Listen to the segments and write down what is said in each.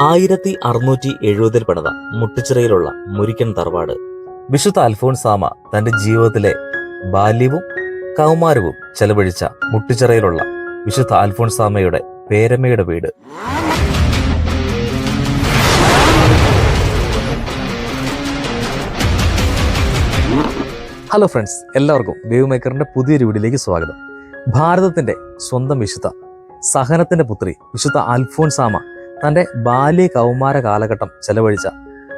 ആയിരത്തി അറുന്നൂറ്റി എഴുപതിൽ പണിത മുട്ടിച്ചിറയിലുള്ള മുരിക്കൻ തറവാട്. വിശുദ്ധ അൽഫോൺസാമ തന്റെ ജീവിതത്തിലെ ബാല്യവും കൗമാരവും ചെലവഴിച്ച മുട്ടിച്ചിറയിലുള്ള വിശുദ്ധ അൽഫോൺസാമയുടെ പേരമ്മയുടെ വീട്. ഹലോ ഫ്രണ്ട്സ് എല്ലാവർക്കും വേവ് മേക്കറിന്റെ പുതിയൊരു വീഡിയോയിലേക്ക് സ്വാഗതം. ഭാരതത്തിന്റെ സ്വന്തം വിശുദ്ധ സഹനത്തിന്റെ പുത്രി വിശുദ്ധ അൽഫോൻസാമ തന്റെ ബാല്യ കൗമാര കാലഘട്ടം ചെലവഴിച്ച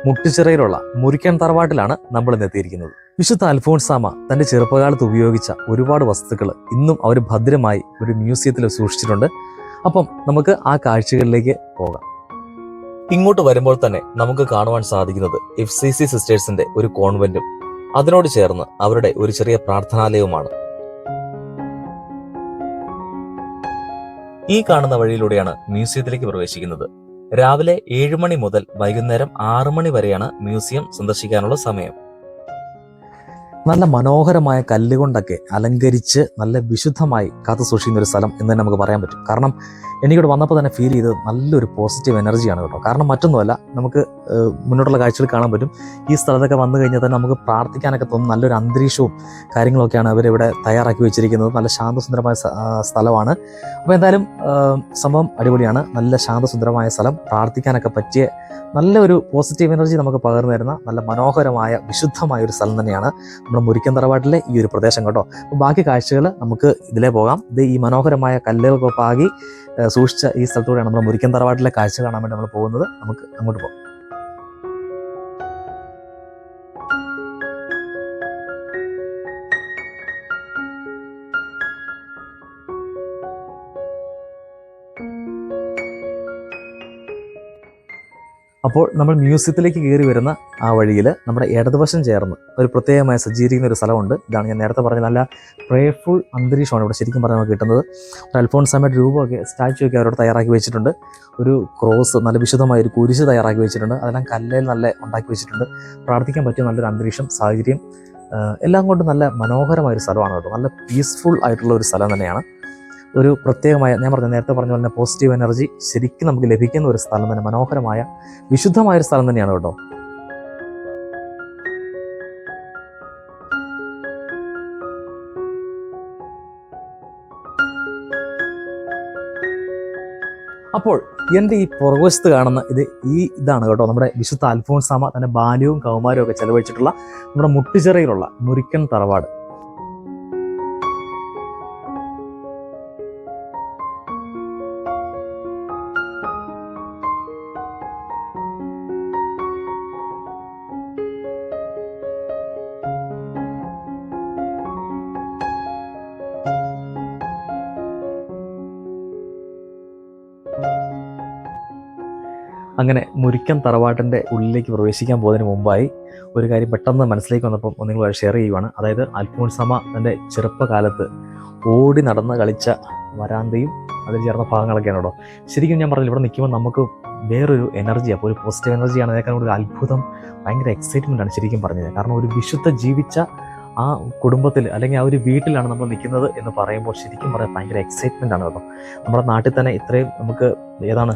മുട്ടിച്ചിറയിലുള്ള മുരിക്കൻ തറവാട്ടിലാണ് നമ്മൾ എത്തിയിരിക്കുന്നത്. വിശുദ്ധ അൽഫോൺസാമ തന്റെ ചെറുപ്പകാലത്ത് ഉപയോഗിച്ച ഒരുപാട് വസ്തുക്കൾ ഇന്നും അവർ ഭദ്രമായി ഒരു മ്യൂസിയത്തിൽ സൂക്ഷിച്ചിട്ടുണ്ട്. അപ്പം നമുക്ക് ആ കാഴ്ചകളിലേക്ക് പോകാം. ഇങ്ങോട്ട് വരുമ്പോൾ തന്നെ നമുക്ക് കാണുവാൻ സാധിക്കുന്നത് എഫ് സി സി സിസ്റ്റേഴ്സിന്റെ ഒരു കോൺവെന്റും അതിനോട് ചേർന്ന് അവരുടെ ഒരു ചെറിയ പ്രാർത്ഥനാലയവുമാണ്. ഈ കാണുന്ന വഴിയിലൂടെയാണ് മ്യൂസിയത്തിലേക്ക് പ്രവേശിക്കുന്നത്. രാവിലെ ഏഴ് മണി മുതൽ വൈകുന്നേരം ആറു മണി വരെയാണ് മ്യൂസിയം സന്ദർശിക്കാനുള്ള സമയം. നല്ല മനോഹരമായ കല്ലുകൊണ്ടൊക്കെ അലങ്കരിച്ച് നല്ല വിശുദ്ധമായി കാത്തു സൂക്ഷിക്കുന്ന ഒരു സ്ഥലം എന്ന് തന്നെ നമുക്ക് പറയാൻ പറ്റും. കാരണം എനിക്കിവിടെ വന്നപ്പോൾ തന്നെ ഫീൽ ചെയ്തത് നല്ലൊരു പോസിറ്റീവ് എനർജിയാണ് കേട്ടോ. കാരണം മറ്റൊന്നുമല്ല നമുക്ക് മുന്നോട്ടുള്ള കാഴ്ചകൾ കാണാൻ പറ്റും. ഈ സ്ഥലത്തൊക്കെ വന്നു കഴിഞ്ഞാൽ തന്നെ നമുക്ക് പ്രാർത്ഥിക്കാനൊക്കെ തോന്നും. നല്ലൊരു അന്തരീക്ഷവും കാര്യങ്ങളൊക്കെയാണ് അവരിവിടെ തയ്യാറാക്കി വെച്ചിരിക്കുന്നത്. നല്ല ശാന്തസുന്ദരമായ സ്ഥലമാണ്. അപ്പോൾ എന്തായാലും സംഭവം അടിപൊളിയാണ്. നല്ല ശാന്തസുന്ദരമായ സ്ഥലം. പ്രാർത്ഥിക്കാനൊക്കെ പറ്റിയ നല്ലൊരു പോസിറ്റീവ് എനർജി നമുക്ക് പകർന്നു തരുന്ന നല്ല മനോഹരമായ വിശുദ്ധമായ ഒരു സ്ഥലം തന്നെയാണ് നമ്മുടെ മുരിക്കൻ തറവാട്ടിലെ ഈ ഒരു പ്രദേശം കേട്ടോ. അപ്പോൾ ബാക്കി കാഴ്ചകൾ നമുക്ക് ഇതിലേ പോകാം. ഇത് ഈ മനോഹരമായ കല്ലുകൾക്കൊപ്പാകി സൂക്ഷിച്ച ഈ സ്ഥലത്തൂടെയാണ് നമ്മുടെ മുരിക്കൻ തറവാട്ടിലെ കാഴ്ച കാണാൻ വേണ്ടി നമ്മൾ പോകുന്നത്. നമുക്ക് അങ്ങോട്ട് പോകാം. അപ്പോൾ നമ്മൾ മ്യൂസിയത്തിലേക്ക് കയറി വരുന്ന ആ വഴിയിൽ നമ്മുടെ ഇടതുവശം ചേർന്ന് ഒരു പ്രത്യേകമായി സജ്ജീകരിക്കുന്ന ഒരു സ്ഥലമുണ്ട്. ഇതാണ് ഞാൻ നേരത്തെ പറഞ്ഞ നല്ല പ്രേയർഫുൾ അന്തരീക്ഷമാണ് ഇവിടെ ശരിക്കും പറഞ്ഞാൽ നമുക്ക് കിട്ടുന്നത്. ഒരു അൽഫോൺസാമയുടെ രൂപമൊക്കെ സ്റ്റാച്ചു ഒക്കെ അവരോട് തയ്യാറാക്കി വെച്ചിട്ടുണ്ട്. ഒരു ക്രോസ് നല്ല വിശുദ്ധമായ ഒരു കുരിശ് തയ്യാറാക്കി വെച്ചിട്ടുണ്ട്. അതെല്ലാം കല്ലേൽ നല്ല ഉണ്ടാക്കി വെച്ചിട്ടുണ്ട്. പ്രാർത്ഥിക്കാൻ പറ്റിയ നല്ലൊരു അന്തരീക്ഷം സാഹചര്യം എല്ലാം കൊണ്ടും നല്ല മനോഹരമായ ഒരു സ്ഥലമാണ് കേട്ടോ. നല്ല പീസ്ഫുൾ ആയിട്ടുള്ള ഒരു സ്ഥലം തന്നെയാണ്. ഒരു പ്രത്യേകമായ ഞാൻ പറഞ്ഞ നേരത്തെ പറഞ്ഞ പോലെ പോസിറ്റീവ് എനർജി ശരിക്കും നമുക്ക് ലഭിക്കുന്ന ഒരു സ്ഥലം തന്നെ മനോഹരമായ വിശുദ്ധമായ ഒരു സ്ഥലം തന്നെയാണ് കേട്ടോ. അപ്പോൾ എന്റെ ഈ പുറകുവശത്ത് കാണുന്ന ഇത് ഈ ഇതാണ് കേട്ടോ. നമ്മുടെ വിശുദ്ധ അൽഫോൺസാമ തന്റെ ബാല്യവും കൗമാരവും ഒക്കെ ചെലവഴിച്ചിട്ടുള്ള നമ്മുടെ മുട്ടുചിറയിലുള്ള മുരിക്കൻ തറവാട്. അങ്ങനെ മുരിക്കൻ തറവാട്ടിന്റെ ഉള്ളിലേക്ക് പ്രവേശിക്കാൻ പോകുന്നതിന് മുമ്പായി ഒരു കാര്യം പെട്ടെന്ന് മനസ്സിലേക്ക് വന്നപ്പോൾ നിങ്ങളുമായി ഷെയർ ചെയ്യുവാണ്. അതായത് അൽഫോൺസമ തന്റെ ചെറുപ്പകാലത്ത് ഓടി നടന്ന് കളിച്ച വരാന്തയും അതിൽ ചേർന്ന ഭാഗങ്ങളൊക്കെയാണ് കേട്ടോ. ശരിക്കും ഞാൻ പറഞ്ഞു ഇവിടെ നിൽക്കുമ്പോൾ നമുക്ക് വേറൊരു എനർജി അപ്പോൾ ഒരു പോസിറ്റീവ് എനർജിയാണ് അതിനേക്കാൾ ഒരു അത്ഭുതം ഭയങ്കര എക്സൈറ്റ്മെന്റ് ആണ് ശരിക്കും പറഞ്ഞത്. കാരണം ഒരു വിശുദ്ധ ജീവിച്ച ആ കുടുംബത്തിൽ അല്ലെങ്കിൽ ആ ഒരു വീട്ടിലാണ് നമ്മൾ നിൽക്കുന്നത് എന്ന് പറയുമ്പോൾ ശരിക്കും പറയാൻ ഭയങ്കര എക്സൈറ്റ്മെന്റ് ആണ് കേട്ടോ. നമ്മുടെ നാട്ടിൽ തന്നെ ഇത്രയും നമുക്ക് ഏതാണ്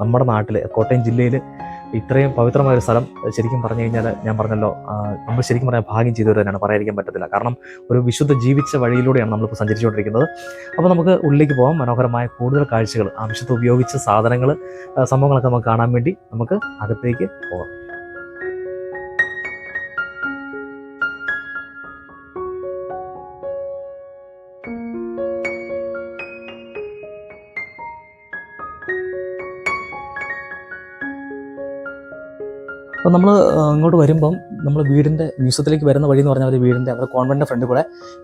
നമ്മുടെ നാട്ടിൽ കോട്ടയം ജില്ലയിൽ ഇത്രയും പവിത്രമായ ഒരു സ്ഥലം ശരിക്കും പറഞ്ഞു കഴിഞ്ഞാൽ ഞാൻ പറഞ്ഞല്ലോ നമ്മൾ ശരിക്കും പറയാൻ ഭാഗ്യം ചെയ്തവർ തന്നെയാണ്. പറയാതിരിക്കാൻ പറ്റത്തില്ല. കാരണം ഒരു വിശുദ്ധ ജീവിച്ച വഴിയിലൂടെയാണ് നമ്മളിപ്പോൾ സഞ്ചരിച്ചുകൊണ്ടിരിക്കുന്നത്. അപ്പോൾ നമുക്ക് ഉള്ളിലേക്ക് പോകാം മനോഹരമായ കൂടുതൽ കാഴ്ചകൾ ആവശ്യത്തെ ഉപയോഗിച്ച സാധനങ്ങൾ സംഭവങ്ങളൊക്കെ നമുക്ക് കാണാൻ വേണ്ടി നമുക്ക് അകത്തേക്ക് പോകാം അപ്പോൾ നമ്മൾ ഇങ്ങോട്ട് വരുമ്പം നമ്മൾ വീടിന്റെ മ്യൂസിയത്തിലേക്ക് വരുന്ന വഴി എന്ന് പറഞ്ഞാൽ വീടിന്റെ നമ്മുടെ കോൺവെന്റിന്റെ ഫ്രണ്ടിൽ കൂടെ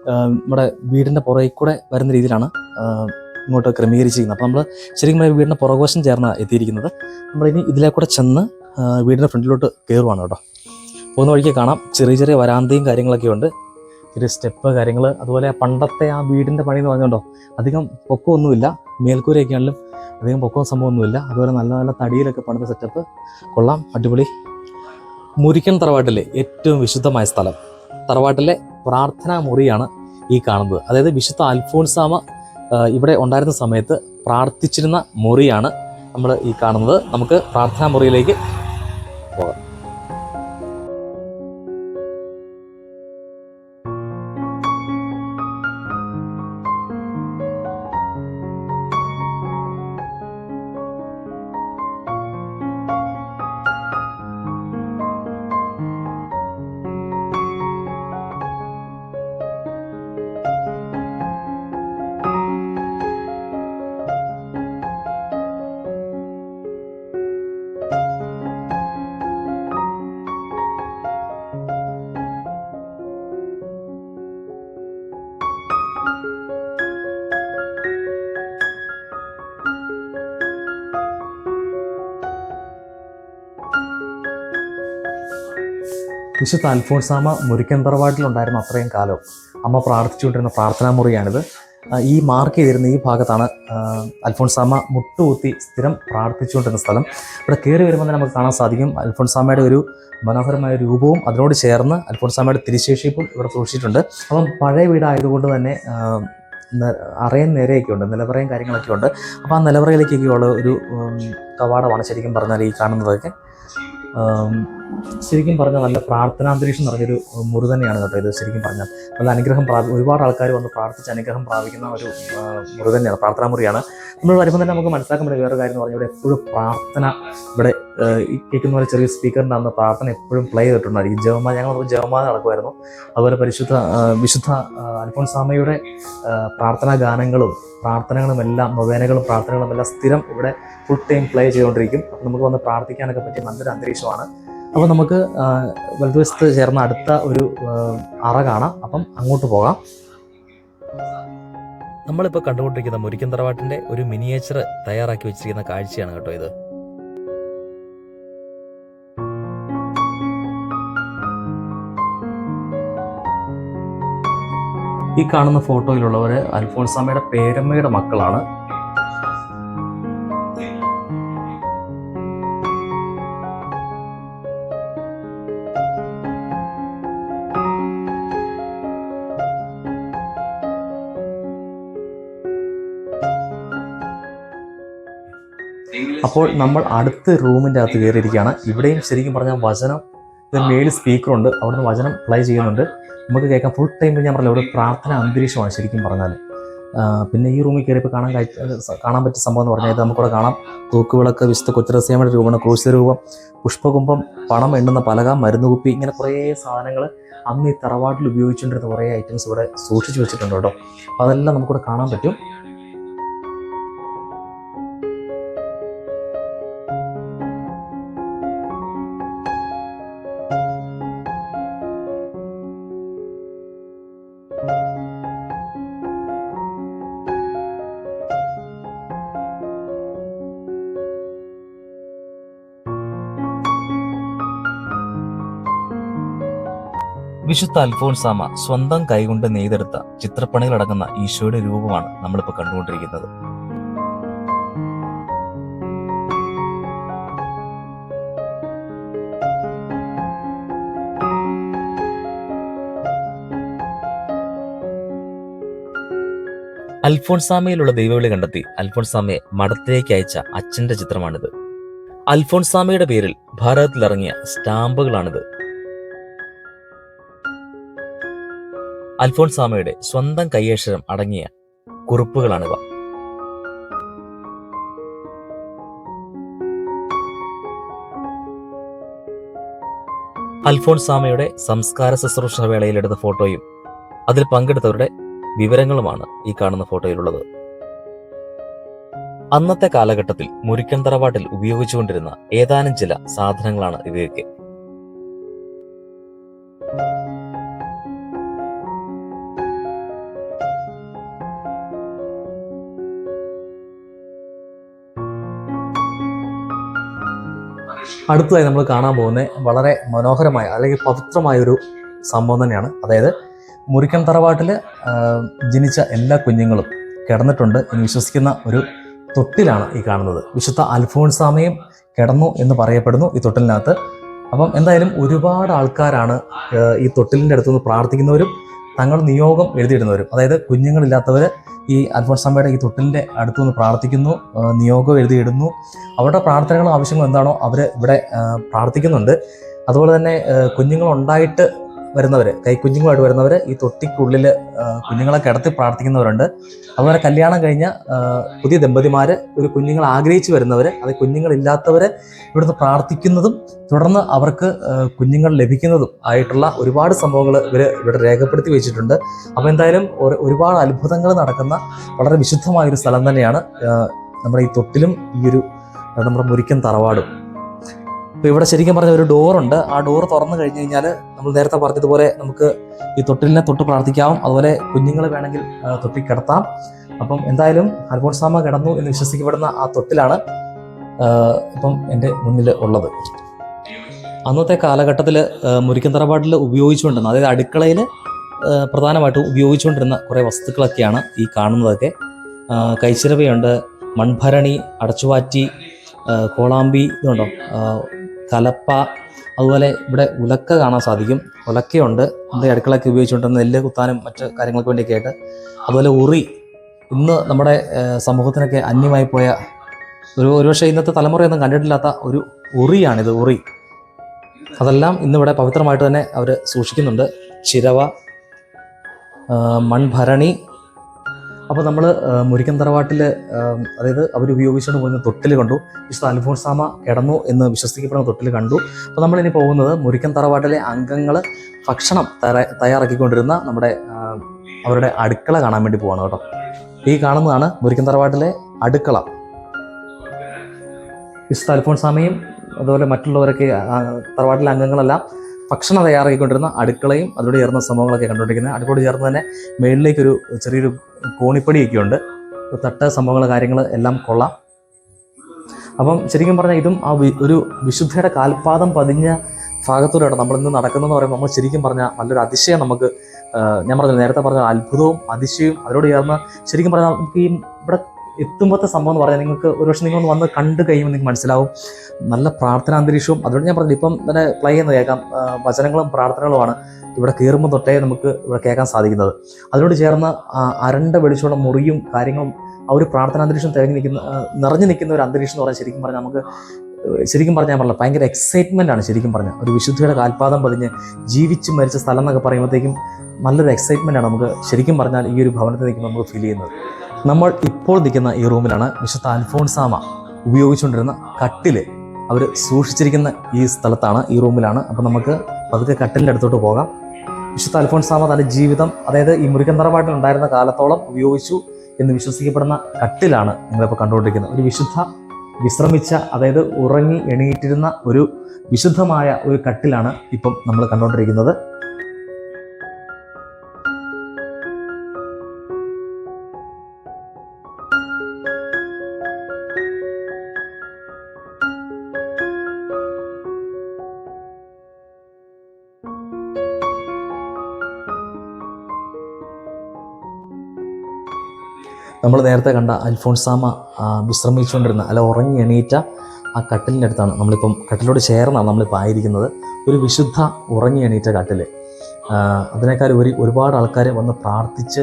നമ്മുടെ വീടിന്റെ പുറകിൽ കൂടെ വരുന്ന രീതിയിലാണ് ഇങ്ങോട്ട് ക്രമീകരിച്ചിരിക്കുന്നത്. അപ്പോൾ നമ്മൾ ശരിക്കും നമ്മുടെ വീടിന്റെ പുറകോശം ചേർന്ന എത്തിയിരിക്കുന്നത്. നമ്മളിനി ഇതിലെ കൂടെ ചെന്ന് വീടിന്റെ ഫ്രണ്ടിലോട്ട് കയറുവാണ് കേട്ടോ. പോകുന്ന വഴിക്ക് കാണാം. ചെറിയ ചെറിയ വരാന്തയും കാര്യങ്ങളൊക്കെ ഉണ്ട്. ചെറിയ സ്റ്റെപ്പ് കാര്യങ്ങൾ അതുപോലെ പണ്ടത്തെ ആ വീടിന്റെ പണി എന്ന് പറഞ്ഞുകൊണ്ടോ അധികം പൊക്കമൊന്നുമില്ല. മേൽക്കൂരയൊക്കെ ആണെങ്കിലും അധികം പൊക്കവും സംഭവമൊന്നുമില്ല. അതുപോലെ നല്ല നല്ല തടിയിലൊക്കെ പണിത സെറ്റപ്പ് കൊള്ളാം. അടിപൊളി. മുരിക്കൻ തറവാട്ടിലെ ഏറ്റവും വിശുദ്ധമായ സ്ഥലം. തറവാട്ടിലെ പ്രാർത്ഥനാ മുറിയാണ് ഈ കാണുന്നത്. അതായത് വിശുദ്ധ അൽഫോൺസാമ ഇവിടെ ഉണ്ടായിരുന്ന സമയത്ത് പ്രാർത്ഥിച്ചിരുന്ന മുറിയാണ് നമ്മൾ ഈ കാണുന്നത്. നമുക്ക് പ്രാർത്ഥനാ മുറിയിലേക്ക് വിശുദ്ധ അൽഫോൺസാമ മുരിക്കൻ തറവാട്ടിലുണ്ടായിരുന്ന അത്രയും കാലം അമ്മ പ്രാർത്ഥിച്ചുകൊണ്ടിരുന്ന പ്രാർത്ഥനാ മുറിയാണിത് ഈ മാർക്ക് ചെയ്തിരുന്ന ഈ ഭാഗത്താണ് അൽഫോൺസാമ മുട്ടുകുത്തി സ്ഥിരം പ്രാർത്ഥിച്ചുകൊണ്ടിരുന്ന സ്ഥലം. ഇവിടെ കയറി വരുമ്പോൾ നമുക്ക് കാണാൻ സാധിക്കും അൽഫോൺസാമയുടെ ഒരു മനോഹരമായ രൂപവും അതിനോട് ചേർന്ന് അൽഫോൺസാമയുടെ തിരിശേഷിപ്പും ഇവിടെ സൂക്ഷിച്ചിട്ടുണ്ട്. അപ്പം പഴയ വീടായതുകൊണ്ട് തന്നെ അറിയാൻ നേരെയൊക്കെ ഉണ്ട് നിലവറയും കാര്യങ്ങളൊക്കെ ഉണ്ട്. അപ്പോൾ ആ നിലവറയിലേക്കൊക്കെയുള്ള ഒരു കവാടമാണ് ശരിക്കും പറഞ്ഞാൽ ഈ കാണുന്നതൊക്കെ. ശരിക്കും പറഞ്ഞാൽ നല്ല പ്രാർത്ഥനാന്തരീക്ഷം നിറഞ്ഞൊരു മുറി തന്നെയാണ് കേട്ടോ ഇത് ശരിക്കും പറഞ്ഞാൽ. നല്ല അനുഗ്രഹം പ്രാപി ഒരുപാട് ആൾക്കാർ വന്ന് പ്രാർത്ഥിച്ച് അനുഗ്രഹം പ്രാപിക്കുന്ന ഒരു മുറി തന്നെയാണ് പ്രാർത്ഥനാ മുറിയാണ്. നമ്മൾ വരുമ്പോൾ തന്നെ നമുക്ക് മനസ്സിലാക്കാൻ പറ്റിയ വേറെ കാര്യം എന്ന് പറഞ്ഞാൽ ഇവിടെ എപ്പോഴും പ്രാർത്ഥന ഇവിടെ ഈ കേൾക്കുന്ന പോലെ ചെറിയ സ്പീക്കറിന്റെ അന്ന് പ്രാർത്ഥന എപ്പോഴും പ്ലേ ചെയ്തിട്ടുണ്ടായിരിക്കും. ജവമാ ഞങ്ങൾ ജവമാ നടക്കുമായിരുന്നു. അതുപോലെ പരിശുദ്ധ വിശുദ്ധ അൽഫോൻസാമയുടെ പ്രാർത്ഥനാ ഗാനങ്ങളും പ്രാർത്ഥനകളും എല്ലാം നൊവേനകളും പ്രാർത്ഥനകളും എല്ലാം സ്ഥിരം ഇവിടെ ഫുൾ ടൈം പ്ലേ ചെയ്തുകൊണ്ടിരിക്കും. നമുക്ക് വന്ന് പ്രാർത്ഥിക്കാനൊക്കെ പറ്റിയ നല്ലൊരു അന്തരീക്ഷമാണ് അപ്പോൾ നമുക്ക് വലതുവശത്ത് ചേർന്ന അടുത്ത ഒരു അറ കാണാം. അപ്പം അങ്ങോട്ട് പോകാം. നമ്മളിപ്പോൾ കണ്ടുകൊണ്ടിരിക്കുന്ന മുരിക്കൻ തറവാട്ടിന്റെ ഒരു മിനിയേച്ചർ തയ്യാറാക്കി വെച്ചിരിക്കുന്ന കാഴ്ചയാണ് കേട്ടോ ഇത്. ഈ കാണുന്ന ഫോട്ടോയിലുള്ളവർ അൽഫോൺസാമയുടെ പേരമ്മയുടെ മക്കളാണ്. അപ്പോൾ നമ്മൾ അടുത്ത റൂമിന്റെ അകത്ത് കയറിയിരിക്കുകയാണ്. ഇവിടെയും ശരിക്കും പറഞ്ഞാൽ വചനം ഇത് മേളിൽ സ്പീക്കറുണ്ട് അവിടുന്ന് വചനം പ്ലേ ചെയ്യുന്നുണ്ട്. നമുക്ക് കേൾക്കാം. ഫുൾ ടൈം ഞാൻ പറഞ്ഞില്ല ഇവിടെ പ്രാർത്ഥന അന്തരീക്ഷമാണ് ശരിക്കും പറഞ്ഞാൽ പിന്നെ ഈ റൂമിൽ കയറിയപ്പോൾ കാണാൻ കാണാൻ പറ്റിയ സംഭവം എന്ന് പറഞ്ഞാൽ ഇത് നമുക്കിവിടെ കാണാം. തൂക്കുവിളക്ക് വിശുദ്ധ കൊച്ചുറസ്യാമയുടെ രൂപമാണ് ക്രൂശ രൂപം പുഷ്പകുംഭം പണം എണ്ണുന്ന പലക മരുന്നുകുപ്പി ഇങ്ങനെ കുറേ സാധനങ്ങൾ അന്ന് ഈ തറവാട്ടിൽ ഉപയോഗിച്ചുകൊണ്ടിരുന്ന കുറേ ഐറ്റംസ് ഇവിടെ സൂക്ഷിച്ചു വെച്ചിട്ടുണ്ട് കേട്ടോ. അപ്പോൾ അതെല്ലാം നമുക്കിവിടെ കാണാൻ പറ്റും. വിശുദ്ധ അൽഫോൻസാമ സ്വന്തം കൈകൊണ്ട് നെയ്തെടുത്ത ചിത്രപ്പണികളടങ്ങുന്ന ഈശോയുടെ രൂപമാണ് നമ്മളിപ്പോൾ കണ്ടുകൊണ്ടിരിക്കുന്നത്. അൽഫോൺസാമയിലുള്ള ദൈവവിളി കണ്ടെത്തി അൽഫോൺസാമയെ മഠത്തിലേക്ക് അയച്ച അച്ഛന്റെ ചിത്രമാണിത്. അൽഫോൺസാമയുടെ പേരിൽ ഭാരതത്തിലിറങ്ങിയ സ്റ്റാമ്പുകളാണിത്. അൽഫോൺസാമയുടെ സ്വന്തം കയ്യക്ഷരം അടങ്ങിയ കുറിപ്പുകളാണിവ. അൽഫോൺസാമയുടെ സംസ്കാര ശുശ്രൂഷ വേളയിലെടുത്ത ഫോട്ടോയും അതിൽ പങ്കെടുത്തവരുടെ വിവരങ്ങളുമാണ് ഈ കാണുന്ന ഫോട്ടോയിലുള്ളത്. അന്നത്തെ കാലഘട്ടത്തിൽ മുരിക്കൻ തറവാട്ടിൽ ഉപയോഗിച്ചുകൊണ്ടിരുന്ന ഏതാനും ചില സാധനങ്ങളാണ് ഇവയൊക്കെ. അടുത്തതായി നമ്മൾ കാണാൻ പോകുന്ന വളരെ മനോഹരമായ അല്ലെങ്കിൽ പവിത്രമായ ഒരു സംഭവം തന്നെയാണ്. അതായത് മുരിക്കൻ തറവാട്ടിൽ ജനിച്ച എല്ലാ കുഞ്ഞുങ്ങളും കിടന്നിട്ടുണ്ട് എന്ന് വിശ്വസിക്കുന്ന ഒരു തൊട്ടിലാണ് ഈ കാണുന്നത്. വിശുദ്ധ അൽഫോൺസാമയും കിടന്നു എന്ന് പറയപ്പെടുന്നു ഈ തൊട്ടിലിനകത്ത്. അപ്പം എന്തായാലും ഒരുപാട് ആൾക്കാരാണ് ഈ തൊട്ടിലിന്റെ അടുത്തുനിന്ന് പ്രാർത്ഥിക്കുന്നവരും തങ്ങൾ നിയോഗം എഴുതിയിടുന്നവരും. അതായത് കുഞ്ഞുങ്ങളില്ലാത്തവർ ഈ അൽഫോൺസാമയുടെ ഈ തൊട്ടിലിന്റെ അടുത്തു നിന്ന് പ്രാർത്ഥിക്കുന്നു നിയോഗം എഴുതിയിടുന്നു. അവരുടെ പ്രാർത്ഥനകളും ആവശ്യങ്ങളും എന്താണോ അവർ ഇവിടെ പ്രാർത്ഥിക്കുന്നുണ്ട്. അതുപോലെ തന്നെ കുഞ്ഞുങ്ങളുണ്ടായിട്ട് വരുന്നവർ കൈക്കുഞ്ഞുങ്ങളുമായിട്ട് വരുന്നവർ ഈ തൊട്ടിക്കുള്ളിൽ കുഞ്ഞുങ്ങളെ കിടത്തി പ്രാർത്ഥിക്കുന്നവരുണ്ട്. അതുപോലെ കല്യാണം കഴിഞ്ഞ പുതിയ ദമ്പതിമാർ ഒരു കുഞ്ഞുങ്ങൾ ആഗ്രഹിച്ചു വരുന്നവർ അത് കുഞ്ഞുങ്ങളില്ലാത്തവർ ഇവിടുന്ന് പ്രാർത്ഥിക്കുന്നതും തുടർന്ന് അവർക്ക് കുഞ്ഞുങ്ങൾ ലഭിക്കുന്നതും ആയിട്ടുള്ള ഒരുപാട് സംഭവങ്ങൾ ഇവർ ഇവിടെ രേഖപ്പെടുത്തി വെച്ചിട്ടുണ്ട്. അപ്പോൾ എന്തായാലും ഒരു- ഒരുപാട് അത്ഭുതങ്ങൾ നടക്കുന്ന വളരെ വിശുദ്ധമായൊരു സ്ഥലം തന്നെയാണ് നമ്മുടെ ഈ തൊട്ടിലും ഈ ഒരു നമ്മുടെ മുരിക്കൻ തറവാടും. ഇപ്പോൾ ഇവിടെ ശരിക്കും പറഞ്ഞ ഒരു ഡോറുണ്ട് ആ ഡോർ തുറന്നു കഴിഞ്ഞു കഴിഞ്ഞാൽ നമ്മൾ നേരത്തെ പറഞ്ഞതുപോലെ നമുക്ക് ഈ തൊട്ടിലിനെ തൊട്ട് പ്രാർത്ഥിക്കാം. അതുപോലെ കുഞ്ഞുങ്ങൾ വേണമെങ്കിൽ തൊട്ടി കിടത്താം. അപ്പം എന്തായാലും അൽഫോൺസാമ കിടന്നു എന്ന് വിശ്വസിക്കപ്പെടുന്ന ആ തൊട്ടിലാണ് ഇപ്പം എന്റെ മുന്നിൽ ഉള്ളത്. അന്നത്തെ കാലഘട്ടത്തിൽ മുരിക്കൻ തറവാട്ടിൽ ഉപയോഗിച്ചുകൊണ്ടിരുന്ന അതായത് അടുക്കളയിൽ പ്രധാനമായിട്ടും ഉപയോഗിച്ചുകൊണ്ടിരുന്ന കുറേ വസ്തുക്കളൊക്കെയാണ് ഈ കാണുന്നതൊക്കെ. കൈച്ചിരവയുണ്ട് മൺഭരണി അടച്ചുവാറ്റി കോളാമ്പി ഇതുണ്ടോ? കലപ്പ അതുപോലെ ഇവിടെ ഉലക്ക കാണാൻ സാധിക്കും. ഉലക്കയുണ്ട്. നമ്മുടെ അടുക്കളയൊക്കെ ഉപയോഗിച്ചുകൊണ്ടിരുന്ന നെല്ല് കുത്താനും മറ്റ് കാര്യങ്ങൾക്ക് വേണ്ടിയൊക്കെയായിട്ട് അതുപോലെ ഉറി. ഇന്ന് നമ്മുടെ സമൂഹത്തിനൊക്കെ അന്യമായി പോയ ഒരു ഒരുപക്ഷെ ഇന്നത്തെ തലമുറയൊന്നും കണ്ടിട്ടില്ലാത്ത ഒരു ഉറിയാണിത് ഉറി. അതെല്ലാം ഇന്നിവിടെ പവിത്രമായിട്ട് തന്നെ അവർ സൂക്ഷിക്കുന്നുണ്ട്. ചിരവ മൺഭരണി അപ്പോൾ നമ്മൾ മുരിക്കൻ തറവാട്ടിൽ അതായത് അവർ ഉപയോഗിച്ചുകൊണ്ട് പോകുന്ന തൊട്ടിൽ കണ്ടു. വിശുദ്ധ അൽഫോൺസാമ കിടന്നു എന്ന് വിശ്വസിക്കപ്പെടുന്ന തൊട്ടിൽ കണ്ടു. അപ്പോൾ നമ്മളിനി പോകുന്നത് മുരിക്കൻ തറവാട്ടിലെ അംഗങ്ങൾ ഭക്ഷണം തയ്യാ- തയ്യാറാക്കിക്കൊണ്ടിരുന്ന നമ്മുടെ അവരുടെ അടുക്കള കാണാൻ വേണ്ടി പോവാണ് കേട്ടോ. ഈ കാണുന്നതാണ് മുരിക്കൻ തറവാട്ടിലെ അടുക്കള. വിശുദ്ധ അൽഫോൺസാമയും അതുപോലെ മറ്റുള്ളവരൊക്കെ തറവാട്ടിലെ അംഗങ്ങളെല്ലാം ഭക്ഷണം തയ്യാറാക്കിക്കൊണ്ടിരുന്ന അടുക്കളയും അതിലൂടെ ചേർന്ന സംഭവങ്ങളൊക്കെ കണ്ടുകൊണ്ടിരിക്കുന്നത്. അടുക്കളോട് ചേർന്ന് തന്നെ മേളിലേക്കൊരു ചെറിയൊരു കോണിപ്പടിയൊക്കെ ഉണ്ട് തട്ട് സംഭവങ്ങൾ കാര്യങ്ങൾ എല്ലാം കൊള്ളാം. അപ്പം ശരിക്കും പറഞ്ഞാൽ ഇതും ആ ഒരു വിശുദ്ധയുടെ കാൽപാദം പതിഞ്ഞ ഭാഗത്തൂടെയാണ് നമ്മളിന്ന് നടക്കുന്നതെന്ന് പറയുമ്പോൾ നമ്മൾ ശരിക്കും പറഞ്ഞാൽ നല്ലൊരു അതിശയം നമുക്ക് ഞാൻ പറഞ്ഞു നേരത്തെ പറഞ്ഞ അത്ഭുതവും അതിശയവും അതിനോട് ചേർന്ന് ശരിക്കും പറഞ്ഞാൽ നമുക്ക് ഈ ഇവിടെ എത്തുമ്പോഴത്തെ സംഭവം എന്ന് പറഞ്ഞാൽ നിങ്ങൾക്ക് ഒരുപക്ഷെ നിങ്ങൾ ഒന്ന് വന്ന് കണ്ടു കഴിയുമ്പോൾ നിങ്ങൾക്ക് മനസ്സിലാവും. നല്ല പ്രാർത്ഥനാന്തരീക്ഷവും അതുകൊണ്ട് ഞാൻ പറഞ്ഞില്ല ഇപ്പം തന്നെ പ്ലേ ചെയ്യുന്ന കേൾക്കാം. വചനങ്ങളും പ്രാർത്ഥനകളുമാണ് ഇവിടെ കയറുമ്പോൾ തൊട്ടേ നമുക്ക് ഇവിടെ കേൾക്കാൻ സാധിക്കുന്നത്. അതിനോട് ചേർന്ന് അരണ്ട വെളിച്ചോടെ മുറിയും കാര്യങ്ങളും ആ ഒരു പ്രാർത്ഥനാന്തരീക്ഷം തികഞ്ഞു നിൽക്കുന്ന നിറഞ്ഞു നിൽക്കുന്ന ഒരു അന്തരീക്ഷം എന്ന് പറഞ്ഞാൽ ശരിക്കും പറഞ്ഞാൽ നമുക്ക് ശരിക്കും പറഞ്ഞാൽ പറഞ്ഞില്ല ഭയങ്കര എക്സൈറ്റ്മെന്റ് ആണ് ശരിക്കും പറഞ്ഞാൽ. ഒരു വിശുദ്ധിയുടെ കാൽപാദം പതിഞ്ഞ് ജീവിച്ച് മരിച്ച സ്ഥലം എന്നൊക്കെ പറയുമ്പോഴത്തേക്കും നല്ലൊരു എക്സൈറ്റ്മെന്റ് ആണ് നമുക്ക് ശരിക്കും പറഞ്ഞാൽ ഈ ഒരു ഭവനത്തിൽ നിൽക്കുമ്പോൾ നമുക്ക് ഫീൽ ചെയ്യുന്നത്. നമ്മൾ ഇപ്പോൾ നിൽക്കുന്ന ഈ റൂമിലാണ് വിശുദ്ധ അൽഫോൺസാമ ഉപയോഗിച്ചുകൊണ്ടിരുന്ന കട്ടിൽ അവർ സൂക്ഷിച്ചിരിക്കുന്ന ഈ സ്ഥലത്താണ് ഈ റൂമിലാണ്. അപ്പം നമുക്ക് പതുക്കെ കട്ടിലിന്റെ അടുത്തോട്ട് പോകാം. വിശുദ്ധ അൽഫോൺസാമ തന്റെ ജീവിതം അതായത് ഈ മുരുകൻ ഉണ്ടായിരുന്ന കാലത്തോളം ഉപയോഗിച്ചു എന്ന് വിശ്വസിക്കപ്പെടുന്ന കട്ടിലാണ് നിങ്ങളിപ്പോൾ കണ്ടുകൊണ്ടിരിക്കുന്നത്. ഒരു വിശുദ്ധ വിശ്രമിച്ച അതായത് ഉറങ്ങി എണീറ്റിരുന്ന ഒരു വിശുദ്ധമായ ഒരു കട്ടിലാണ് ഇപ്പം നമ്മൾ കണ്ടുകൊണ്ടിരിക്കുന്നത്. നമ്മൾ നേരത്തെ കണ്ട അൽഫോൺസാമ വിശ്രമിച്ചുകൊണ്ടിരുന്ന അല്ല ഉറങ്ങി എണീറ്റ ആ കട്ടിലിന്റെ അടുത്താണ് നമ്മളിപ്പം കട്ടിലോട് ചേർന്നാണ് നമ്മളിപ്പോൾ ആയിരിക്കുന്നത്. ഒരു വിശുദ്ധ ഉറങ്ങി എണീറ്റ കട്ടിൽ അതിനേക്കാൾ ഒരു ഒരുപാട് ആൾക്കാർ വന്ന് പ്രാർത്ഥിച്ച്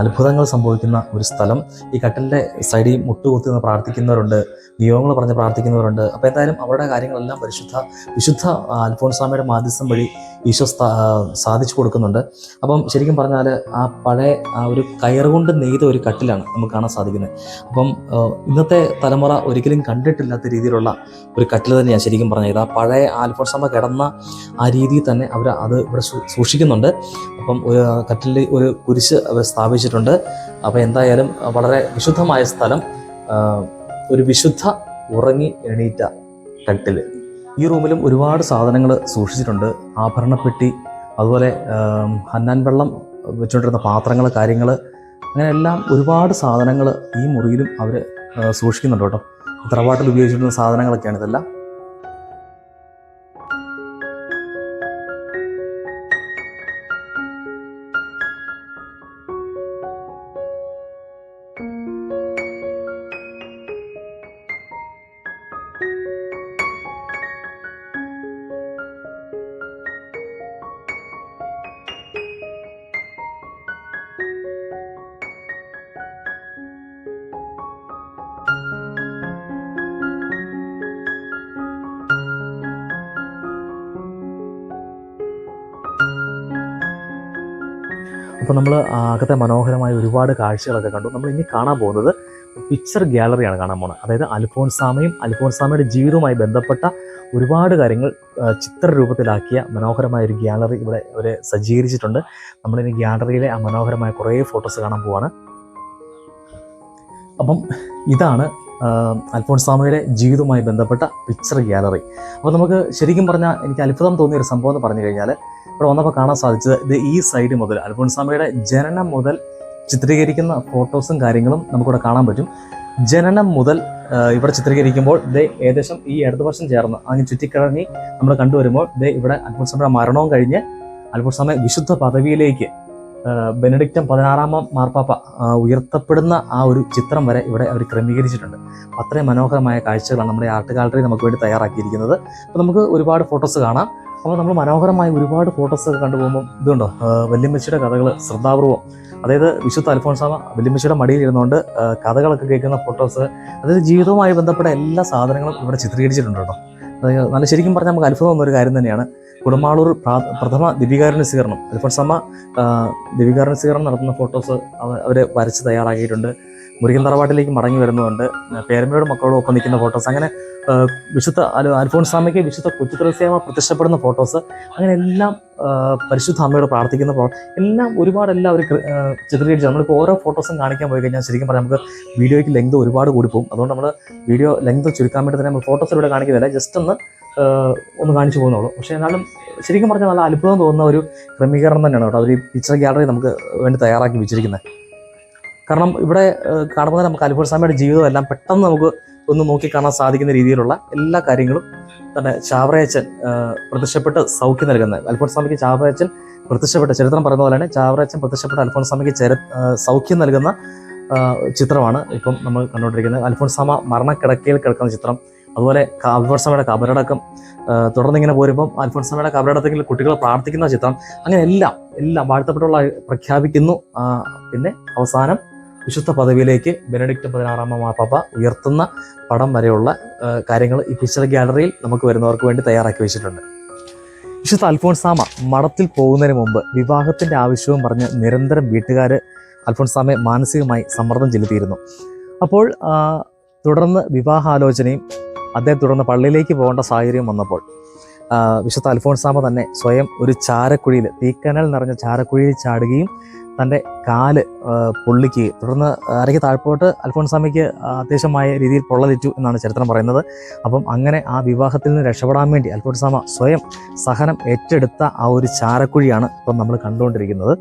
അത്ഭുതങ്ങൾ സംഭവിക്കുന്ന ഒരു സ്ഥലം. ഈ കട്ടിലിന്റെ സൈഡിൽ മുട്ടുകുത്തി നിന്ന് പ്രാർത്ഥിക്കുന്നവരുണ്ട് നിയോഗങ്ങൾ പറഞ്ഞ് പ്രാർത്ഥിക്കുന്നവരുണ്ട്. അപ്പോൾ എന്തായാലും അവരുടെ കാര്യങ്ങളെല്ലാം പരിശുദ്ധ വിശുദ്ധ അൽഫോൺസ്വാമിയുടെ മാധ്യസ്ഥം വഴി ഈശോ സാധിച്ചു കൊടുക്കുന്നുണ്ട്. അപ്പം ശരിക്കും പറഞ്ഞാൽ ആ പഴയ ആ ഒരു കയറുകൊണ്ട് നെയ്ത ഒരു കട്ടിലാണ് നമുക്ക് കാണാൻ സാധിക്കുന്നത്. അപ്പം ഇന്നത്തെ തലമുറ ഒരിക്കലും കണ്ടിട്ടില്ലാത്ത രീതിയിലുള്ള ഒരു കട്ടിൽ തന്നെയാണ് ശരിക്കും പറഞ്ഞത്. ആ പഴയ ആൽഫോൺസാമ കിടന്ന ആ രീതിയിൽ തന്നെ അവർ അത് ഇവിടെ സൂക്ഷിക്കുന്നുണ്ട്. അപ്പം ഒരു കട്ടിലിൽ ഒരു കുരിശ് അവർ സ്ഥാപിച്ചിട്ടുണ്ട്. അപ്പം എന്തായാലും വളരെ വിശുദ്ധമായ സ്ഥലം ഒരു വിശുദ്ധ ഉറങ്ങി എണീറ്റ കട്ടിൽ ഈ റൂമിലും ഒരുപാട് സാധനങ്ങൾ സൂക്ഷിച്ചിട്ടുണ്ട്. ആഭരണപ്പെട്ടി അതുപോലെ ഹന്നാൻ വെള്ളം വെച്ചുകൊണ്ടിരുന്ന പാത്രങ്ങൾ കാര്യങ്ങൾ അങ്ങനെ എല്ലാം ഒരുപാട് സാധനങ്ങൾ ഈ മുറിയിലും അവർ സൂക്ഷിക്കുന്നുണ്ട് കേട്ടോ. തറവാട്ടിൽ ഉപയോഗിച്ചിരുന്ന സാധനങ്ങളൊക്കെയാണ് ഇതെല്ലാം. അപ്പോൾ നമ്മൾ അകത്തെ മനോഹരമായ ഒരുപാട് കാഴ്ചകളൊക്കെ കണ്ടു. നമ്മൾ ഇനി കാണാൻ പോകുന്നത് പിക്ചർ ഗ്യാലറിയാണ് കാണാൻ പോകുന്നത് അതായത് അൽഫോൺസാമയും അൽഫോൺസാമയുടെ ജീവിതവുമായി ബന്ധപ്പെട്ട ഒരുപാട് കാര്യങ്ങൾ ചിത്രരൂപത്തിലാക്കിയ മനോഹരമായ ഒരു ഗ്യാലറി ഇവിടെ അവർ സജ്ജീകരിച്ചിട്ടുണ്ട്. നമ്മളിനി ഗ്യാലറിയിലെ ആ മനോഹരമായ കുറേ ഫോട്ടോസ് കാണാൻ പോവാണ്. അപ്പം ഇതാണ് അൽഫോൺസാമയുടെ ജീവിതവുമായി ബന്ധപ്പെട്ട പിക്ചർ ഗ്യാലറി അപ്പോൾ നമുക്ക് ശരിക്കും പറഞ്ഞാൽ എനിക്ക് അത്ഭുതം തോന്നിയ ഒരു സംഭവം എന്ന് പറഞ്ഞു കഴിഞ്ഞാൽ ഇവിടെ വന്നപ്പോൾ കാണാൻ സാധിച്ചത് ഇത് ഈ സൈഡ് മുതൽ അൽഫോൺസാമയുടെ ജനനം മുതൽ ചിത്രീകരിക്കുന്ന ഫോട്ടോസും കാര്യങ്ങളും നമുക്കിവിടെ കാണാൻ പറ്റും. ജനനം മുതൽ ഇവിടെ ചിത്രീകരിക്കുമ്പോൾ ദേ ഏകദേശം ഈ അടുത്ത വർഷം ചേർന്ന് അങ്ങ് ചുറ്റിക്കിഴങ്ങി നമ്മൾ കണ്ടുവരുമ്പോൾ ദേ ഇവിടെ അൽഫോൺസാമയുടെ മരണവും കഴിഞ്ഞ് അൽഫോൻസാമ വിശുദ്ധ പദവിയിലേക്ക് ബെനഡിക്റ്റം പതിനാറാമം മാർപ്പാപ്പ ഉയർത്തപ്പെടുന്ന ആ ഒരു ചിത്രം വരെ ഇവിടെ അവർ ക്രമീകരിച്ചിട്ടുണ്ട്. അത്രയും മനോഹരമായ കാഴ്ചകളാണ് നമ്മുടെ ആർട്ട് ഗാലറി നമുക്ക് വേണ്ടി തയ്യാറാക്കിയിരിക്കുന്നത്. അപ്പോൾ നമുക്ക് ഒരുപാട് ഫോട്ടോസ് കാണാം. അപ്പോൾ നമ്മൾ മനോഹരമായ ഒരുപാട് ഫോട്ടോസ് ഒക്കെ കണ്ടുപോകുമ്പോൾ ഇതുണ്ടോ? വല്യമ്മച്ചിയുടെ കഥകൾ ശ്രദ്ധാപൂർവം. അതായത് വിശുദ്ധ അൽഫോൺസാമ വല്യമ്മച്ചിയുടെ മടിയിൽ ഇരുന്നുകൊണ്ട് കഥകളൊക്കെ കേൾക്കുന്ന ഫോട്ടോസ് അതായത് ജീവിതവുമായി ബന്ധപ്പെട്ട എല്ലാ സാധനങ്ങളും ഇവിടെ ചിത്രീകരിച്ചിട്ടുണ്ട് കേട്ടോ. നല്ല ശരിക്കും പറഞ്ഞാൽ നമുക്ക് അത്ഭുതം ഒരു കാര്യം തന്നെയാണ്. കുടമാളൂർ പ്രഥമ ദിവികാരുണ്യ സ്വീകരണം. അൽഫോൻസാമ ആ, ദിവികാരുണ്യ സ്വീകരണം നടത്തുന്ന ഫോട്ടോസ് അവർ വരച്ച് തയ്യാറാക്കിയിട്ടുണ്ട്. മുരുകൻ തറവാട്ടിലേക്ക് മടങ്ങി വരുന്നുണ്ട് പേരമ്മയുടെ മക്കളോട് ഒപ്പം നിൽക്കുന്ന ഫോട്ടോസ് അങ്ങനെ വിശുദ്ധ അൽ- സ്വാമിക്ക് വിശുദ്ധ കൊച്ചുത്രസ്യാമ പ്രത്യക്ഷപ്പെടുന്ന ഫോട്ടോസ് അങ്ങനെ എല്ലാം പരിശുദ്ധ അമ്മയോട് പ്രാർത്ഥിക്കുന്ന ഫോട്ടോ എല്ലാം ഒരുപാട് അവർ ചിത്രീകരിച്ചു. നമ്മളിപ്പോൾ ഓരോ ഫോട്ടോസും കാണിക്കാൻ പോയി കഴിഞ്ഞാൽ ശരിക്കും പറയാം നമുക്ക് വീഡിയോയ്ക്ക് ലെങ്ത് ഒരുപാട് കൂടി പോകും. അതുകൊണ്ട് നമ്മൾ വീഡിയോ ലെങ്ത് ചുരുക്കാൻ വേണ്ടി തന്നെ നമ്മൾ ഫോട്ടോസ് ഇവിടെ കാണിക്കുന്നില്ല. ജസ്റ്റ് ഒന്ന് ഒന്ന് കാണിച്ചു പോകുന്നുള്ളൂ. പക്ഷേ എന്നാലും ശരിക്കും പറഞ്ഞാൽ നല്ല അത്ഭുതം തോന്നുന്ന ഒരു ക്രമീകരണം തന്നെയാണ് കേട്ടോ. അവർ ഈ പിക്ചർ ഗ്യാലറി നമുക്ക് വേണ്ടി തയ്യാറാക്കി വെച്ചിരിക്കുന്നത്. കാരണം ഇവിടെ കാണുമ്പോൾ നമുക്ക് അൽഫോർ സ്വാമിയുടെ ജീവിതം എല്ലാം പെട്ടെന്ന് നമുക്ക് ഒന്ന് നോക്കി കാണാൻ സാധിക്കുന്ന രീതിയിലുള്ള എല്ലാ കാര്യങ്ങളും തന്നെ ചാവറയച്ചൻ പ്രത്യക്ഷപ്പെട്ട് സൗഖ്യം നൽകുന്നത്. അൽഫോൺ സ്വാമിക്ക് ചാവറയച്ചൻ പ്രത്യക്ഷപ്പെട്ട ചരിത്രം പറയുന്ന പോലെയാണ് ചാവറയച്ചൻ പ്രത്യക്ഷപ്പെട്ട അൽഫോൺ സ്വാമിക്ക് ചര സൗഖ്യം നൽകുന്ന ചിത്രമാണ് ഇപ്പം നമ്മൾ കണ്ടുകൊണ്ടിരിക്കുന്നത്. അൽഫോൺസാമ മരണക്കിടക്കയിൽ കിടക്കുന്ന ചിത്രം. അതുപോലെ അൽഫോൺസാമയുടെ കബറടക്കം തുടർന്നിങ്ങനെ പോരുമ്പം അൽഫോൺസാമയുടെ കബറടക്കത്തിൽ കുട്ടികൾ പ്രാർത്ഥിക്കുന്ന ചിത്രം. അങ്ങനെ എല്ലാം എല്ലാം വാഴ്ത്തപ്പെട്ടുള്ള പ്രഖ്യാപിക്കുന്നു. പിന്നെ അവസാനം വിശുദ്ധ പദവിയിലേക്ക് ബെനഡിക്ട് പതിനാറാമ മാപ്പാപ്പ ഉയർത്തുന്ന പടം വരെയുള്ള കാര്യങ്ങൾ ഈ പിക്ചർ ഗാലറിയിൽ നമുക്ക് വരുന്നവർക്ക് വേണ്ടി തയ്യാറാക്കി വെച്ചിട്ടുണ്ട്. വിശുദ്ധ അൽഫോൺസാമ മഠത്തിൽ പോകുന്നതിന് മുമ്പ് വിവാഹത്തിന്റെ ആവശ്യവും പറഞ്ഞ് നിരന്തരം വീട്ടുകാർ അൽഫോൺസാമയെ മാനസികമായി സമ്മർദ്ദം ചെലുത്തിയിരുന്നു. അപ്പോൾ തുടർന്ന് വിവാഹാലോചനയും അദ്ദേഹം തുടർന്ന് പള്ളിയിലേക്ക് പോകേണ്ട സാഹചര്യം വന്നപ്പോൾ വിശുദ്ധ അൽഫോൺസാമ തന്നെ സ്വയം ഒരു ചാരക്കുഴിയിൽ തീക്കനൽ നിറഞ്ഞ ചാരക്കുഴിയിൽ ചാടുകയും തന്റെ കാൽ പൊള്ളിക്കുകയും. തുടർന്ന് അരയ്ക്ക് താഴ്പോട്ട് അൽഫോൺസാമയ്ക്ക് അത്യാവശ്യമായ രീതിയിൽ പൊള്ളലേറ്റു എന്നാണ് ചരിത്രം പറയുന്നത്. അപ്പം അങ്ങനെ ആ വിവാഹത്തിൽ നിന്ന് രക്ഷപ്പെടാൻ വേണ്ടി അൽഫോൺസാമ സ്വയം സഹനം ഏറ്റെടുത്ത ആ ഒരു ചാരക്കുഴിയാണ് ഇപ്പം നമ്മൾ കണ്ടുകൊണ്ടിരിക്കുന്നത്.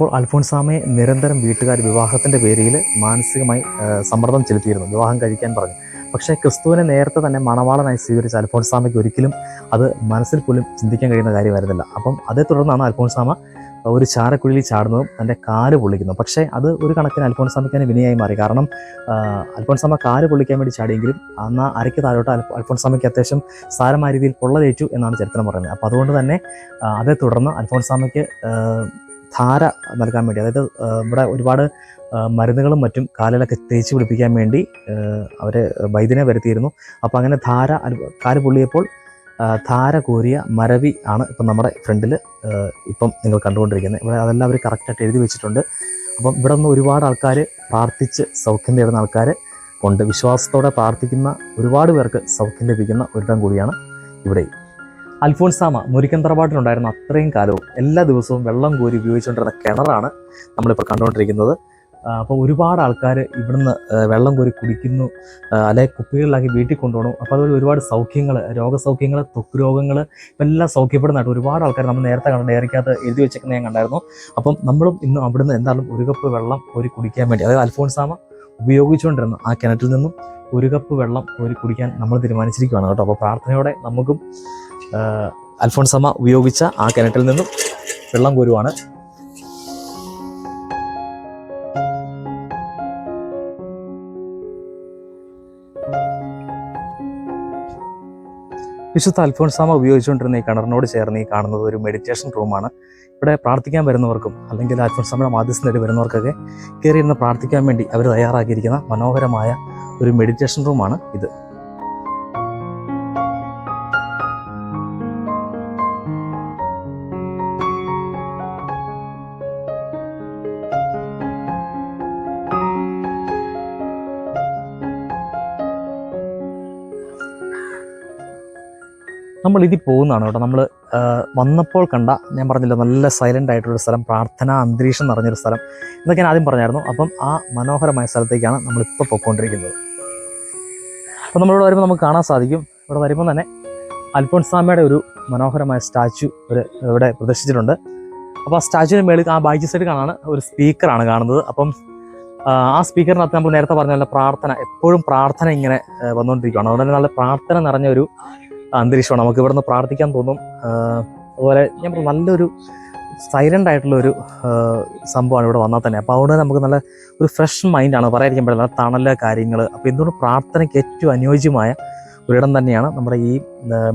അപ്പോൾ അൽഫോൺസാമയെ നിരന്തരം വീട്ടുകാർ വിവാഹത്തിന്റെ പേരിൽ മാനസികമായി സമ്മർദ്ദം ചെലുത്തിയിരുന്നു. വിവാഹം കഴിക്കാൻ പറഞ്ഞു. പക്ഷേ ക്രിസ്തുവിനെ നേരത്തെ തന്നെ മണവാളനായി സ്വീകരിച്ച അൽഫോൺസാമയ്ക്ക് ഒരിക്കലും അത് മനസ്സിൽ പോലും ചിന്തിക്കാൻ കഴിയുന്ന കാര്യമായിരുന്നില്ല അപ്പം അതേ തുടർന്നാണ് അൽഫോൺസാമ ഒരു ചാരക്കുഴിയിൽ ചാടുന്നതും തന്റെ കാൽ പൊള്ളിക്കുന്നു പക്ഷേ അത് ഒരു കണക്കിന് അൽഫോൺസാമയ്ക്ക് തന്നെ വിനയായി മാറി. കാരണം അൽഫോൺസാമ കാൽ പൊള്ളിക്കാൻ വേണ്ടി ചാടിയെങ്കിലും അന്ന് അരയ്ക്ക് താഴോട്ട് അൽഫ- അൽഫോൺസാമയ്ക്ക് അത്യാവശ്യം സാരമായ രീതിയിൽ പൊള്ളലേറ്റു എന്നാണ് ചരിത്രം പറയുന്നത്. അപ്പോൾ അതുകൊണ്ട് തന്നെ അതേ തുടർന്ന് അൽഫോൺസാമയ്ക്ക് ധാര നൽകാൻ വേണ്ടി അതായത് ഇവിടെ ഒരുപാട് മരുന്നുകളും മറ്റും കാലിലൊക്കെ തേച്ച് പിടിപ്പിക്കാൻ വേണ്ടി അവർ വൈദ്യനെ വരുത്തിയിരുന്നു. അപ്പോൾ അങ്ങനെ ധാര കാൽ പൊള്ളിയപ്പോൾ ധാര കോരിയ മരവി ആണ് ഇപ്പം നമ്മുടെ ഫ്രണ്ടിൽ ഇപ്പം നിങ്ങൾ കണ്ടുകൊണ്ടിരിക്കുന്നത്. ഇവിടെ അതെല്ലാം അവർ കറക്റ്റായിട്ട് എഴുതി വെച്ചിട്ടുണ്ട്. അപ്പം ഇവിടെ നിന്ന് ഒരുപാട് ആൾക്കാർ പ്രാർത്ഥിച്ച് സൗഖ്യം തേടുന്ന ആൾക്കാർ ഉണ്ട്. വിശ്വാസത്തോടെ പ്രാർത്ഥിക്കുന്ന ഒരുപാട് പേർക്ക് സൗഖ്യം ലഭിക്കുന്ന ഒരിടം കൂടിയാണ് ഇവിടെ അൽഫോൻസാമ മുരിക്കൻ തറവാട്ടിലുണ്ടായിരുന്ന അത്രയും കാലവും എല്ലാ ദിവസവും വെള്ളം കോരി ഉപയോഗിച്ചുകൊണ്ടിരുന്ന കിണറാണ് നമ്മളിപ്പോൾ കണ്ടുകൊണ്ടിരിക്കുന്നത്. അപ്പോൾ ഒരുപാട് ആൾക്കാർ ഇവിടുന്ന് വെള്ളം കോരി കുടിക്കുന്നു അല്ലെങ്കിൽ കുപ്പികളിലാക്കി വീട്ടിൽ കൊണ്ടുപോകണം. അപ്പോൾ അതുപോലെ ഒരുപാട് സൗഖ്യങ്ങൾ രോഗസൗഖ്യങ്ങൾ ത്വക്ക് രോഗങ്ങൾ എല്ലാം സൗഖ്യപ്പെടുന്നതായിട്ട് ഒരുപാട് ആൾക്കാർ നമ്മൾ നേരത്തെ കണ്ട ഡയറിക്കകത്ത് എഴുതി വെച്ചേക്കുന്ന ഞാൻ കണ്ടായിരുന്നു. അപ്പം നമ്മളും ഇന്ന് അവിടുന്ന് എന്തായാലും ഒരു കപ്പ് വെള്ളം കോരി കുടിക്കാൻ വേണ്ടി അതായത് അൽഫോൺസാമ ഉപയോഗിച്ചുകൊണ്ടിരുന്ന ആ കിണറ്റിൽ നിന്നും ഒരു കപ്പ് വെള്ളം കോരി കുടിക്കാൻ നമ്മൾ തീരുമാനിച്ചിരിക്കുകയാണ് കേട്ടോ. അപ്പോൾ പ്രാർത്ഥനയോടെ നമുക്കും അൽഫോൺസമ്മ ഉപയോഗിച്ച ആ കിണറ്റിൽ നിന്നും വെള്ളം കോരുവാണ്. വിശുദ്ധ അൽഫോൺസാമ ഉപയോഗിച്ചുകൊണ്ടിരുന്ന ഈ കിണറിനോട് ചേർന്ന് ഈ കാണുന്നത് ഒരു മെഡിറ്റേഷൻ റൂമാണ് ഇവിടെ പ്രാർത്ഥിക്കാൻ വരുന്നവർക്കും അല്ലെങ്കിൽ അൽഫോൺസാമയുടെ മാധ്യസ്ഥം തേടി വരുന്നവർക്കൊക്കെ കയറിയിരുന്ന് പ്രാർത്ഥിക്കാൻ വേണ്ടി അവർ തയ്യാറാക്കിയിരിക്കുന്ന മനോഹരമായ ഒരു മെഡിറ്റേഷൻ റൂമാണ് ഇത്. നമ്മൾ ഇതിൽ പോകുന്നതാണ് കേട്ടോ. നമ്മൾ വന്നപ്പോൾ കണ്ട ഞാൻ പറഞ്ഞില്ല നല്ല സൈലന്റ് ആയിട്ടുള്ള സ്ഥലം പ്രാർത്ഥനാ അന്തരീക്ഷം നിറഞ്ഞൊരു സ്ഥലം എന്നൊക്കെ ഞാൻ ആദ്യം പറഞ്ഞായിരുന്നു. അപ്പം ആ മനോഹരമായ സ്ഥലത്തേക്കാണ് നമ്മളിപ്പോൾ പൊയ്ക്കൊണ്ടിരിക്കുന്നത്. അപ്പോൾ നമ്മളിവിടെ വരുമ്പോൾ നമുക്ക് കാണാൻ സാധിക്കും. ഇവിടെ വരുമ്പോൾ തന്നെ അൽഫോൺസാമയുടെ ഒരു മനോഹരമായ സ്റ്റാച്ചു ഒരു ഇവിടെ പ്രദർശിച്ചിട്ടുണ്ട്. അപ്പോൾ ആ സ്റ്റാച്ചുവിന് മേളിൽ ആ ബാക്കി സൈഡ് കാണാണ് ഒരു സ്പീക്കറാണ് കാണുന്നത്. അപ്പം ആ, സ്പീക്കറിനകത്ത് നമ്മൾ നേരത്തെ പറഞ്ഞ പോലെ പ്രാർത്ഥന എപ്പോഴും പ്രാർത്ഥന ഇങ്ങനെ വന്നുകൊണ്ടിരിക്കുകയാണ് അതുകൊണ്ട് തന്നെ നല്ല പ്രാർത്ഥന നിറഞ്ഞ ഒരു അന്തരീക്ഷമാണ്. നമുക്ക് ഇവിടുന്ന് പ്രാർത്ഥിക്കാൻ തോന്നും. അതുപോലെ ഞാൻ പറഞ്ഞു, നല്ലൊരു സൈലന്റ് ആയിട്ടുള്ള ഒരു സംഭവമാണ് ഇവിടെ വന്നാൽ തന്നെ. അപ്പോൾ അതുകൊണ്ട് നമുക്ക് നല്ല ഒരു ഫ്രഷ് മൈൻഡാണ് പറയാതിരിക്കാൻ പറ്റില്ല നല്ല തണല കാര്യങ്ങൾ അപ്പോൾ എന്തുകൊണ്ട് പ്രാർത്ഥനയ്ക്ക് ഏറ്റവും അനുയോജ്യമായ ഒരിടം തന്നെയാണ് നമ്മുടെ ഈ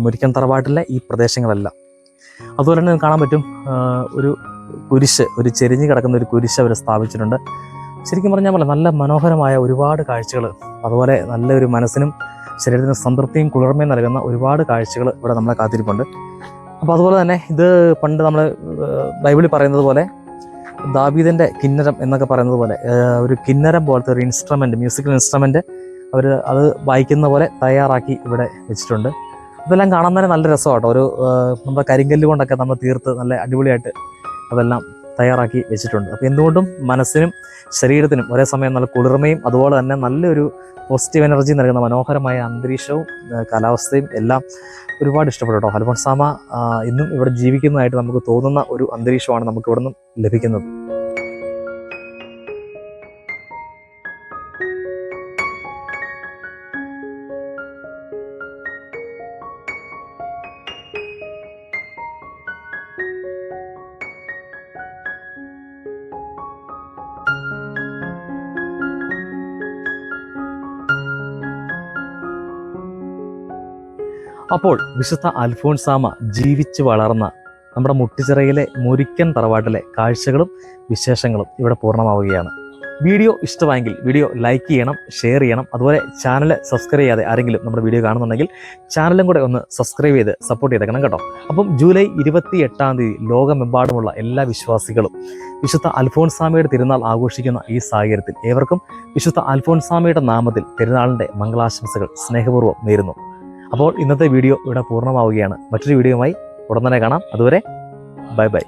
മുരിക്കൻ തറവാട്ടിലെ ഈ പ്രദേശങ്ങളെല്ലാം. അതുപോലെ തന്നെ കാണാൻ പറ്റും ഒരു കുരിശ് ഒരു ചെരിഞ്ഞ് കിടക്കുന്ന ഒരു കുരിശ് അവർ സ്ഥാപിച്ചിട്ടുണ്ട്. ശരിക്കും പറഞ്ഞാൽ പോലെ നല്ല മനോഹരമായ ഒരുപാട് കാഴ്ചകൾ അതുപോലെ നല്ലൊരു മനസ്സിനും ശരീരത്തിന് സംതൃപ്തിയും കുളിർമയും നൽകുന്ന ഒരുപാട് കാഴ്ചകൾ ഇവിടെ നമ്മളെ കാത്തിരിപ്പുണ്ട്. അപ്പോൾ അതുപോലെ തന്നെ ഇത് പണ്ട് നമ്മൾ ബൈബിളിൽ പറയുന്നത് പോലെ ദാബീദിന്റെ കിന്നരം എന്നൊക്കെ പറയുന്നത് പോലെ ഒരു കിന്നരം പോലത്തെ ഒരു ഇൻസ്ട്രുമെന്റ് മ്യൂസിക്കൽ ഇൻസ്ട്രുമെന്റ് അവർ അത് വായിക്കുന്ന പോലെ തയ്യാറാക്കി ഇവിടെ വെച്ചിട്ടുണ്ട്. അതെല്ലാം കാണാൻ തന്നെ നല്ല രസമാണ് കേട്ടോ ഒരു നമ്മുടെ കരിങ്കല്ല് കൊണ്ടൊക്കെ നമ്മൾ തീർത്ത് നല്ല അടിപൊളിയായിട്ട് അതെല്ലാം തയ്യാറാക്കി വെച്ചിട്ടുണ്ട്. അപ്പോൾ എന്തുകൊണ്ടും മനസ്സിനും ശരീരത്തിനും ഒരേ സമയം നല്ല കുളിർമയും അതുപോലെ തന്നെ നല്ലൊരു പോസിറ്റീവ് എനർജി നൽകുന്ന മനോഹരമായ അന്തരീക്ഷവും കാലാവസ്ഥയും എല്ലാം ഒരുപാട് ഇഷ്ടപ്പെട്ടു കേട്ടോ. അൽഫോൺസാമ ഇന്നും ഇവിടെ ജീവിക്കുന്നതായിട്ട് നമുക്ക് തോന്നുന്ന ഒരു അന്തരീക്ഷമാണ് നമുക്ക് ഇവിടെ നിന്നും ലഭിക്കുന്നത്. അപ്പോൾ വിശുദ്ധ അൽഫോൺസാമ ജീവിച്ചു വളർന്ന നമ്മുടെ മുട്ടിച്ചിറയിലെ മുരിക്കൻ തറവാട്ടിലെ കാഴ്ചകളും വിശേഷങ്ങളും ഇവിടെ പൂർണമാവുകയാണ്. വീഡിയോ ഇഷ്ടമായെങ്കിൽ വീഡിയോ ലൈക്ക് ചെയ്യണം ഷെയർ ചെയ്യണം അതുപോലെ ചാനൽ സബ്സ്ക്രൈബ് ചെയ്യാതെ ആരെങ്കിലും നമ്മുടെ വീഡിയോ കാണുന്നുണ്ടെങ്കിൽ ചാനലും കൂടെ ഒന്ന് സബ്സ്ക്രൈബ് ചെയ്ത് സപ്പോർട്ട് ചെയ്തേക്കണം കേട്ടോ. അപ്പം ജൂലൈ ഇരുപത്തി എട്ടാം തീയതി ലോകമെമ്പാടുമുള്ള എല്ലാ വിശ്വാസികളും വിശുദ്ധ അൽഫോൺസ്വാമിയുടെ തിരുനാൾ ആഘോഷിക്കുന്ന ഈ സാഹചര്യത്തിൽ ഏവർക്കും വിശുദ്ധ അൽഫോൺസ്വാമിയുടെ നാമത്തിൽ തിരുനാളിന്റെ മംഗളാശംസകൾ സ്നേഹപൂർവം നേരുന്നു. അപ്പോൾ ഇന്നത്തെ വീഡിയോ ഇവിടെ പൂർണമാവുകയാണ്. മറ്റൊരു വീഡിയോയുമായി ഉടൻ തന്നെ കാണാം. അതുവരെ ബൈ ബൈ.